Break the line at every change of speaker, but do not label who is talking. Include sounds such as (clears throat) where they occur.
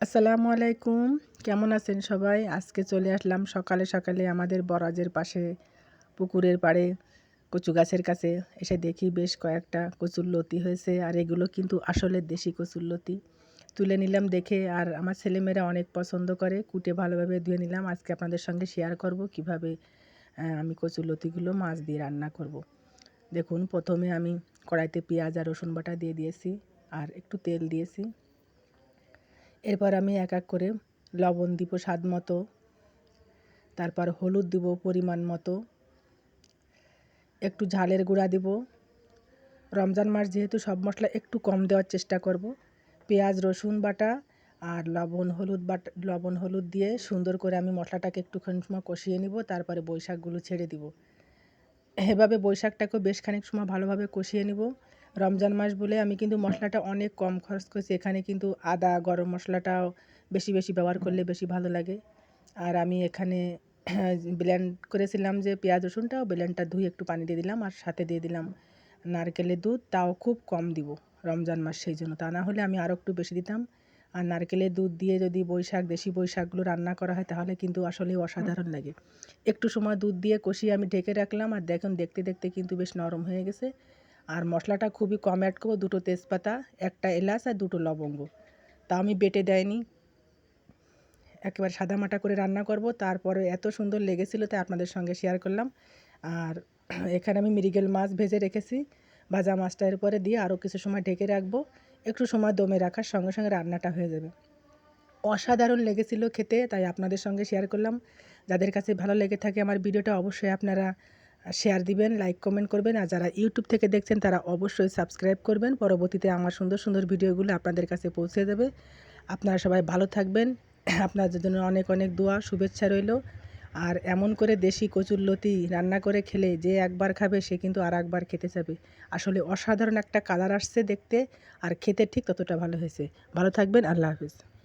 আসসালামু আলাইকুম। কেমন আছেন সবাই? আজকে চলে আসলাম সকালে সকালে আমাদের বরাজের পাশে, পুকুরের পাড়ে, কচু গাছের কাছে। এসে দেখি বেশ কয়েকটা কচুর লতি হয়েছে আর এগুলো কিন্তু আসলে দেশি কচুর লতি। তুলে নিলাম দেখে আর আমার ছেলেমেয়েরা অনেক পছন্দ করে। কুটে ভালোভাবে ধুয়ে নিলাম। আজকে আপনাদের সঙ্গে শেয়ার করব কীভাবে আমি কচুর লতিগুলো মাছ দিয়ে রান্না করব। দেখুন, প্রথমে আমি কড়াইতে পেঁয়াজ আর রসুন বাটা দিয়ে দিয়েছি আর একটু তেল দিয়েছি। এরপর আমি এক এক করে লবণ দিব স্বাদ মতো। তারপর হলুদ দিব পরিমাণ মতো। একটু ঝালের গুঁড়া দিব। রমজান মাস যেহেতু সব মশলা একটু কম দেওয়ার চেষ্টা করব। পেঁয়াজ, রসুন বাটা আর লবণ হলুদ বাটা, লবণ হলুদ দিয়ে সুন্দর করে আমি মশলাটাকে একটুখানি সময় কষিয়ে নিব, তারপরে বৈশাখগুলো ছেড়ে দিব। এভাবে বৈশাখটাকেও বেশ খানিক সময় ভালোভাবে কষিয়ে নিব। রমজান মাস বলে আমি কিন্তু মশলাটা অনেক কম খরচ করছি। এখানে কিন্তু আদা, গরম মশলাটাও বেশি বেশি ব্যবহার করলে বেশি ভালো লাগে। আর আমি এখানে (clears throat) ব্ল্যান্ড করেছিলাম যে পেঁয়াজ, রসুনটাও ব্লেন্ডটা ধুয়ে একটু পানি দিয়ে দিলাম আর সাথে দিয়ে দিলাম নারকেলের দুধ। তাও খুব কম দিব রমজান মাস সেই জন্য। তা না হলে আমি আরও একটু বেশি দিতাম। আর নারকেলের দুধ দিয়ে যদি বৈশাখ, দেশি বৈশাখগুলো রান্না করা হয় তাহলে কিন্তু আসলে অসাধারণ লাগে। একটু সময় দুধ দিয়ে কষিয়ে আমি ঢেকে রাখলাম আর দেখুন, দেখতে দেখতে কিন্তু বেশ নরম হয়ে গেছে। আর মশলাটা খুবই কম অ্যাড করব, দুটো তেজপাতা, একটা এলাচ আর দুটো লবঙ্গ। তা আমি বেটে দেয়নি। একেবারে সাদামাটা করে রান্না করব। তারপরে এত সুন্দর লেগেছিলো তাই আপনাদের সঙ্গে শেয়ার করলাম। আর (clears throat) এখানে আমি মৃগেল মাছ ভেজে রেখেছি। ভাজা মাছটা এরপরে দিয়ে আরও কিছু সময় ঢেকে রাখব। একটু সময় দমে রাখার সঙ্গে সঙ্গে রান্নাটা হয়ে যাবে। অসাধারণ লেগেছিল খেতে, তাই আপনাদের সঙ্গে শেয়ার করলাম। যাদের কাছে ভালো লেগে থাকে আমার ভিডিওটা, অবশ্যই আপনারা শেয়ার দিবেন লাইক কমেন্ট করবেন। আর যারা ইউটিউব থেকে দেখছেন, তারা অবশ্যই সাবস্ক্রাইব করবেন। পরবর্তীতে আমার সুন্দর সুন্দর ভিডিওগুলো আপনাদের কাছে পৌঁছে দেবে। আপনারা সবাই ভালো থাকবেন। আপনাদের জন্য অনেক অনেক দোয়া, শুভেচ্ছা রইল। আর এমন করে দেশি কচুর লতি রান্না করে খেলে যে একবার খাবে, সে কিন্তু আর একবার খেতে যাবে আসলে অসাধারণ একটা কালার আসছে দেখতে, আর খেতে ঠিক ততটা ভালো হয়েছে। ভালো থাকবেন, আল্লাহ হাফিজ।